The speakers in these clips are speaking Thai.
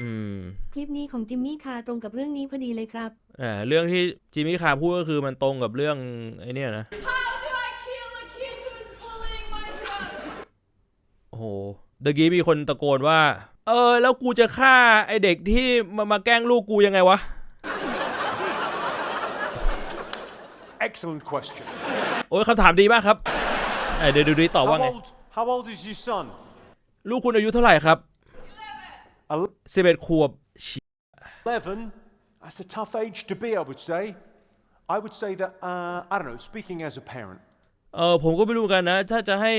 อืม คลิปนี้ของจิมมี่คาตรงกับเรื่องนี้พอดีเลยครับ อ่าเรื่องที่จิมมี่คาพูดก็คือมันตรงกับเรื่องไอ้เนี่ยนะ How do I kill a kid who is bullying my son? โอ้โหเมื่อกี้มีคนตะโกนว่า เออ แล้วกูจะฆ่าไอเด็กที่มามาแกล้งลูกกูยังไงวะ Excellent question. โอ้ยคำถามดีมากครับเอ้ยเดี๋ยวดูดิตอบ How ว่าไง old, how old is your son? ลูกคุณอายุเท่าไหร่ครับ Ele- สิบเอ็ดขวบ 11. That's a tough age to be, I would say. I would say that, uh, I don't know, speaking as a parent, เออผมก็ไม่รู้เหมือนกันนะ ถ้าจะให้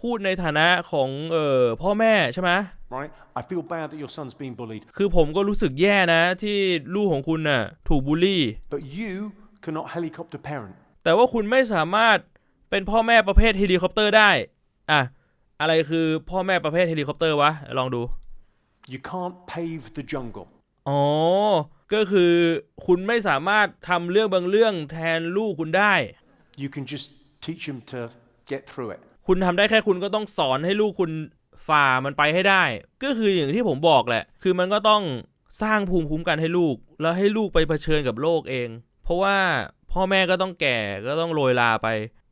พูดในฐานะของเออพ่อแม่ใช่ไหม right? I feel bad that your son's being bullied, คือผมก็รู้สึกแย่นะ ที่ลูกของคุณน่ะถูกบูลลี่ but you cannot helicopter parent. แต่ว่าคุณไม่สามารถเป็นพ่อแม่ประเภทเฮลิคอปเตอร์ได้ อะ อะไรคือพ่อแม่ประเภทเฮลิคอปเตอร์วะ ลองดู You can't pave the jungle. อ๋อ ก็คือคุณไม่สามารถทำเรื่องบางเรื่องแทนลูกคุณได้ You can just teach him to get through it. คุณทำได้แค่คุณก็ต้องสอนให้ลูกคุณฝ่ามันไปให้ได้ ก็คืออย่างที่ผมบอกแหละ คือมันก็ต้องสร้างภูมิคุ้มกันให้ลูก แล้วให้ลูกไปเผชิญกับโลกเอง เพราะว่าพ่อแม่ก็ต้องแก่ก็ต้องโรยลาไป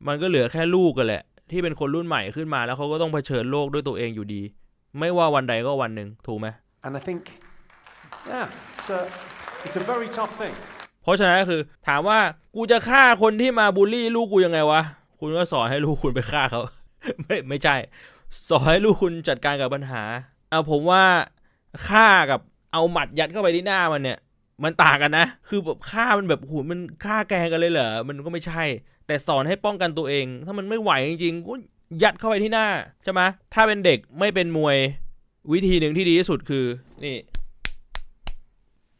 มันก็เหลือแค่ลูกกันแหละ ที่เป็นคนรุ่นใหม่ขึ้นมาแล้วเขาก็ต้องเผชิญโลกด้วยตัวเองอยู่ดี ไม่ว่าวันใดก็วันหนึ่งถูกไหม And I think, yeah, it's a, it's a very tough thing. เพราะฉะนั้นก็คือถามว่ากูจะฆ่าคนที่มาบูลลี่ลูกกูยังไงวะ คุณก็สอนให้ลูกคุณไปฆ่าเขา ไม่ไม่ใช่ สอนให้ลูกคุณจัดการกับปัญหาเอาผมว่าฆ่ากับเอาหมัดยัดเข้าไปที่หน้ามันเนี่ย มันต่างกันนะ คือแบบฆ่ามันแบบโหูมันฆ่าแกล้งกันเลยเหรอ มันก็ไม่ใช่ แต่สอนให้ป้องกันตัวเอง ถ้ามันไม่ไหวจริงๆก็ ยัดเข้าไปที่หน้าใช่ไหมถ้าเป็นเด็กไม่เป็นมวยวิธีหนึ่งที่ดีที่สุดคือนี่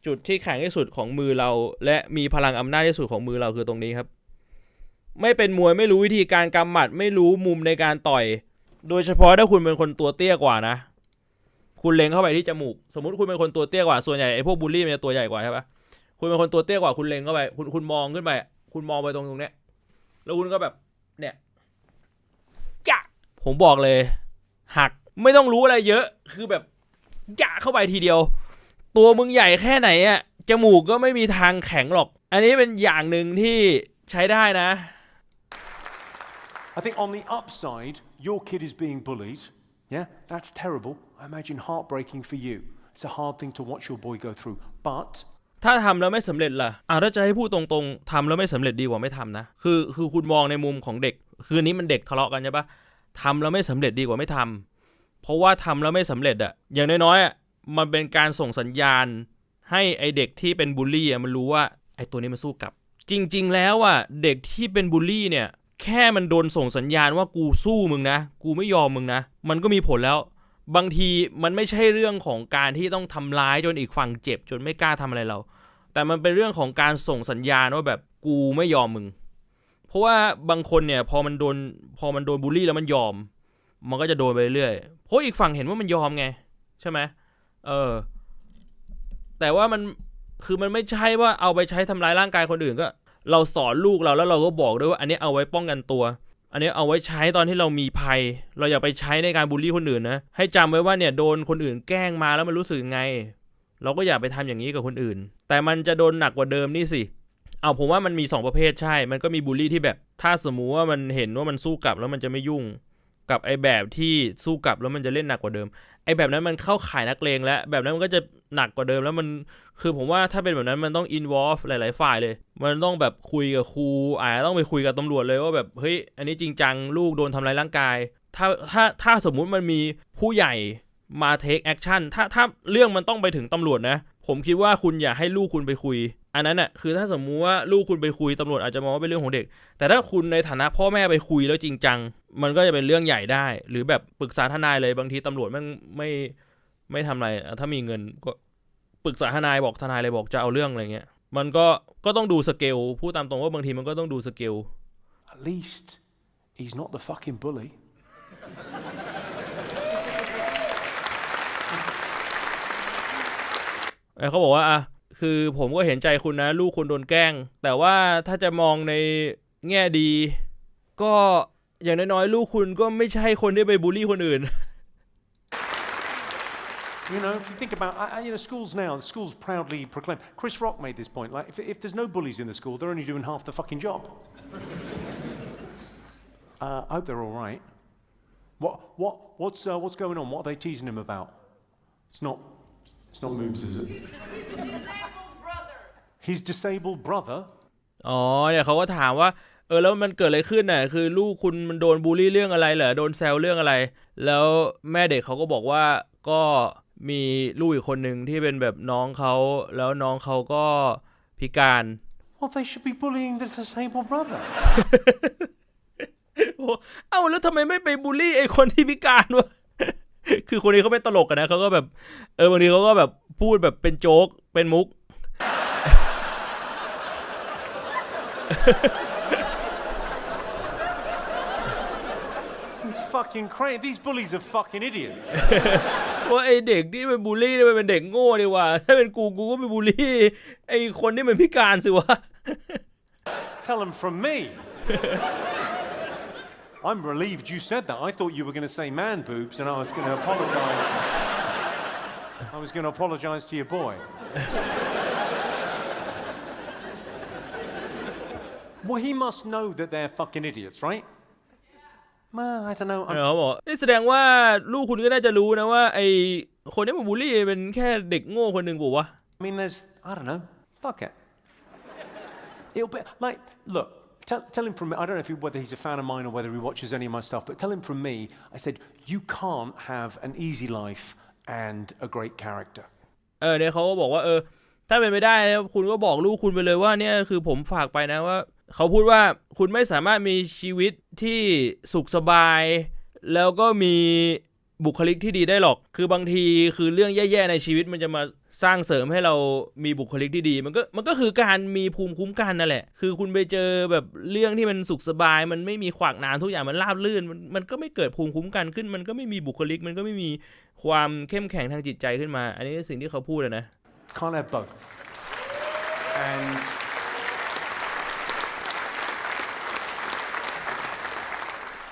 จุดที่แข็งที่สุดของมือเรา และมีพลังอำนาจที่สุดของมือเราคือตรงนี้ครับ ไม่เป็นมวยไม่รู้วิธีการกำหมัด ไม่รู้มุมในการต่อย โดยเฉพาะถ้าคุณเป็นคนตัวเตี้ยกว่านะ คุณเล็งเข้าไปที่จมูก สมมติคุณเป็นคนตัวเตี้ยกว่าส่วนใหญ่ไอ้พวกบูลลี่มันจะตัวใหญ่กว่าใช่ปะคุณเป็นคนตัวเตี้ยกว่าคุณเล็งเข้าไป คุณคุณมองขึ้นไป คุณมองไปตรงตรงเนี้ยแล้วคุณก็แบบ ผมบอกเลย หักไม่ต้องรู้อะไรเยอะ คือแบบจะเข้าไปทีเดียว ตัวมึงใหญ่แค่ไหนอะจมูกก็ไม่มีทางแข็งหรอก อันนี้เป็นอย่างหนึ่งที่ใช้ได้นะ I think on the upside, your kid is being bullied. Yeah, that's terrible. I imagine heartbreaking for you. It's a hard thing to watch your boy go through. But ถ้าทำแล้วไม่สำเร็จล่ะอ่าถ้าจะให้พูดตรงๆทำแล้วไม่สำเร็จดีกว่าไม่ทำนะ คือคือคุณมองในมุมของเด็ก คืออนนี้มันเด็กทะเลาะกันใช่ปะ ทำแล้วไม่สำเร็จดีกว่าไม่ทำเพราะว่าทำแล้วไม่สำเร็จอะอย่างน้อยๆอะมันเป็นการส่งสัญญาณ ให้ไอเด็กที่เป็นบูลลี่อะมันรู้ว่าไอตัวนี้มันสู้กลับ จริง ๆ แล้วอะเด็กที่เป็นบูลลี่เนี่ยแค่มันโดนส่งสัญญาณว่ากูสู้มึงนะ กูไม่ยอมมึงนะ มันก็มีผลแล้ว บางทีมันไม่ใช่เรื่องของการที่ต้องทำร้ายจนอีกฝั่งเจ็บจนไม่กล้าทำอะไรเรา แต่มันเป็นเรื่องของการส่งสัญญาณว่าแบบกูไม่ยอมมึง เพราะว่าบางคนเนี่ยพอมันโดนพอมันโดนบูลลี่แล้วมันยอม มันก็จะโดนไปเรื่อยเพราะอีกฝั่งเห็นว่ามันยอมไง ใช่ไหมเออ แต่ว่ามันคือมันไม่ใช่ว่าเอาไปใช้ทำร้ายร่างกายคนอื่นก็ เราสอนลูกเราแล้วเราก็บอกด้วยว่า อันนี้เอาไว้ป้องกันตัว อันนี้เอาไว้ใช้ตอนที่เรามีภัย เราอย่าไปใช้ในการบูลลี่คนอื่นนะให้จำไว้ว่าเนี่ยโดนคนอื่นแกล้งมาแล้วมันรู้สึกไง เราก็อย่าไปทำอย่างนี้กับคนอื่น แต่มันจะโดนหนักกว่าเดิมนี่สิ เอาผมว่ามันมี 2 ประเภทใช่ มันก็มีบูลลี่ที่แบบ ถ้าสมมุติว่ามันเห็นว่ามันสู้กลับแล้วมันจะไม่ยุ่ง กับไอ้แบบที่สู้กลับแล้วมันจะเล่นหนักกว่าเดิม ไอ้แบบนั้นมันเข้าข่ายนักเลงแล้ว แบบนั้นมันก็จะหนักกว่าเดิมแล้วมัน คือผมว่าถ้าเป็นแบบนั้นมันต้อง involve หลาย ๆ ฝ่ายเลย มันต้องแบบคุยกับครูอาจจะต้องไปคุยกับตำรวจเลยว่าแบบ เฮ้ย อันนี้จริงจัง ลูกโดนทำร้ายร่างกาย ถ้า ถ้า ถ้าสมมุติมันมีผู้ใหญ่มา take action ถ้า ถ้าเรื่องมันต้องไปถึงตำรวจนะ ผมคิดว่าคุณอย่าให้ลูกคุณไปคุยอันนั้นน่ะคือถ้าสมมุติว่าลูกคุณไปคุยตำรวจอาจจะมองว่าเป็นเรื่องของเด็ก แต่ถ้าคุณในฐานะพ่อแม่ไปคุยแล้วจริงจัง มันก็จะเป็นเรื่องใหญ่ได้ หรือแบบปรึกษาทนายเลยบางทีตำรวจแมันไม่ไม่ทำอะไรอะถ้ามีเงินก็ปรึกษาทนายบอกทนายเลยบอกจะเอาเรื่องอะไรเงี้ยมันก็ก็ต้องดูสเกลพูดตามตรงว่าบางทีมันก็ต้องดูสเกล at least he's not the fucking bully. เอ้ยเขาบอกว่าอะ คือผมก็เห็นใจคุณนะ ลูกคุณโดนแกล้ง แต่ว่าถ้าจะมองในแง่ดี ก็อย่างน้อยๆลูกคุณก็ไม่ใช่คนที่ไปบูลลี่คนอื่น You know, if you think about, I, I, you know, schools now, the schools proudly proclaim. Chris Rock made this point. Like, if, if there's no bullies in the school, they're only doing half the fucking job. uh, I hope they're all right. What, what, what's, uh, what's going on? What are they teasing him about? It's not, it's not moves, is it? Disabled brother. His disabled brother. อ๋อเนี่ยเขาก็ถามว่าเออแล้วมันเกิดอะไรขึ้นน่ะคือลูกคุณมันโดนบูลลี่เรื่องอะไรเหรอโดนแซวเรื่องอะไร แล้วแม่เด็กเขาก็บอกว่าก็มีลูกอีกคนหนึ่งที่เป็นแบบน้องเขาแล้วน้องเขาก็พิการ Well, they should be bullying the disabled brother. โอ้เอ้าแล้วทำไมไม่ไปบูลลี่ไอ้คนที่พิการวะคือคนนี้เขาเป็นตลกกันนะเขาก็แบบ เออบางทีเขาก็แบบพูดแบบเป็นโจ๊กเป็นมุก It's fucking crazy. These bullies are fucking idiots. ว่าไอเด็กที่เป็นบูลลี่เนี่ยมันเป็นเด็กโง่ดีกว่า ถ้าเป็นกูกูก็ไปบูลลี่ ไอคนที่มันพิการสิวะ Tell them from me. I'm relieved you said that. I thought you were going to say man boobs, and I was going to apologise. I was going to apologise to your boy. well, he must know that they're fucking idiots, right? Well, I don't know. I'm- เขาบอกนี่แสดงว่าลูกคุณก็น่าจะรู้นะว่า ไอคนที่มันบูลลี่เป็นแค่เด็กโง่คนหนึ่งบอกว่า I mean, there's, I don't know. Fuck it. It'll be like, look, tell, tell him from me. I don't know if he, whether he's a fan of mine or whether he watches any of my stuff, but tell him from me. I said, you can't have an easy life and a great character. เออเนี่ยเขาก็บอกว่า เออ ถ้าเป็นไปได้นะคุณก็บอกลูกคุณไปเลยว่าเนี่ยคือผมฝากไปนะว่า เขาพูดว่าคุณไม่สามารถมีชีวิตที่สุขสบาย แล้วก็มีบุคลิกที่ดีได้หรอก คือบางทีคือเรื่องแย่ๆในชีวิตมันจะมาสร้างเสริมให้เรามีบุคลิกที่ดี มันก็มันก็คือการมีภูมิคุ้มกันนั่นแหละ คือคุณไปเจอแบบเรื่องที่มันสุขสบาย มันไม่มีขวากหนามทุกอย่างมันราบลื่น มันมันก็ไม่เกิดภูมิคุ้มกันขึ้น มันก็ไม่มีบุคลิก มันก็ไม่มีความเข้มแข็งทางจิตใจขึ้นมา อันนี้สิ่งที่เขาพูดอะนะ Can't have both. And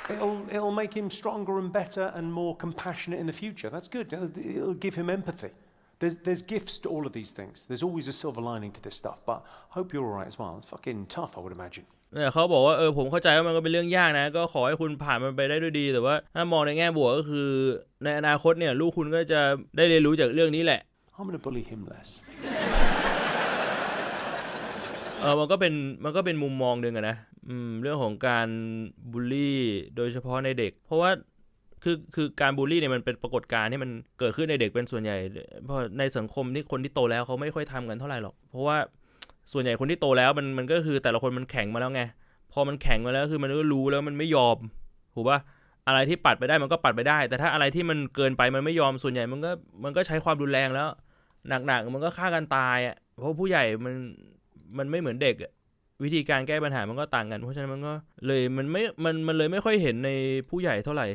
it'll, it'll make him stronger and better and more compassionate in the future. That's good. It'll, it'll give him empathy. There's, there's gifts to all of these things. There's always a silver lining to this stuff. But I hope you're all right as well. It's fucking tough, I would imagine. เนี่ยเขาบอกว่าเออผมเข้าใจว่ามันก็เป็นเรื่องยากนะ ก็ขอให้คุณผ่านมันไปได้ด้วยดี แต่ว่าถ้ามองในแง่บวกก็คือ ในอนาคตเนี่ยลูกคุณก็จะได้เรียนรู้จากเรื่องนี้แหละ I'm going to bully him less. เออมันก็เป็นมันก็เป็นมุมมองหนึ่งอะนะ อืมเรื่องของการบูลลี่โดยเฉพาะในเด็ก เพราะว่าคือคือการบูลลี่เนี่ยมันเป็นปรากฏการณ์ที่มันเกิดขึ้นในเด็กเป็นส่วนใหญ่ เพราะในสังคมที่คนที่โตแล้วเขาไม่ค่อยทำกันเท่าไหร่หรอก เพราะว่าส่วนใหญ่คนที่โตแล้วมันมันก็คือแต่ละคนมันแข็งมาแล้วไง พอมันแข็งมาแล้วคือมันก็รู้แล้วมันไม่ยอมถูกปะอะไรที่ปัดไปได้มันก็ปัดไปได้ แต่ถ้าอะไรที่มันเกินไปมันไม่ยอมส่วนใหญ่มันก็มันก็ใช้ความรุนแรงแล้วหนักๆมันก็ฆ่ากันตายอะเพราะผู้ใหญ่มันมันไม่เหมือนเด็กอะ วิธีการแก้ปัญหามันก็ต่างกัน เพราะฉะนั้นมันก็เลยมันไม่มันมันเลยไม่ค่อยเห็นในผู้ใหญ่เท่าไหร่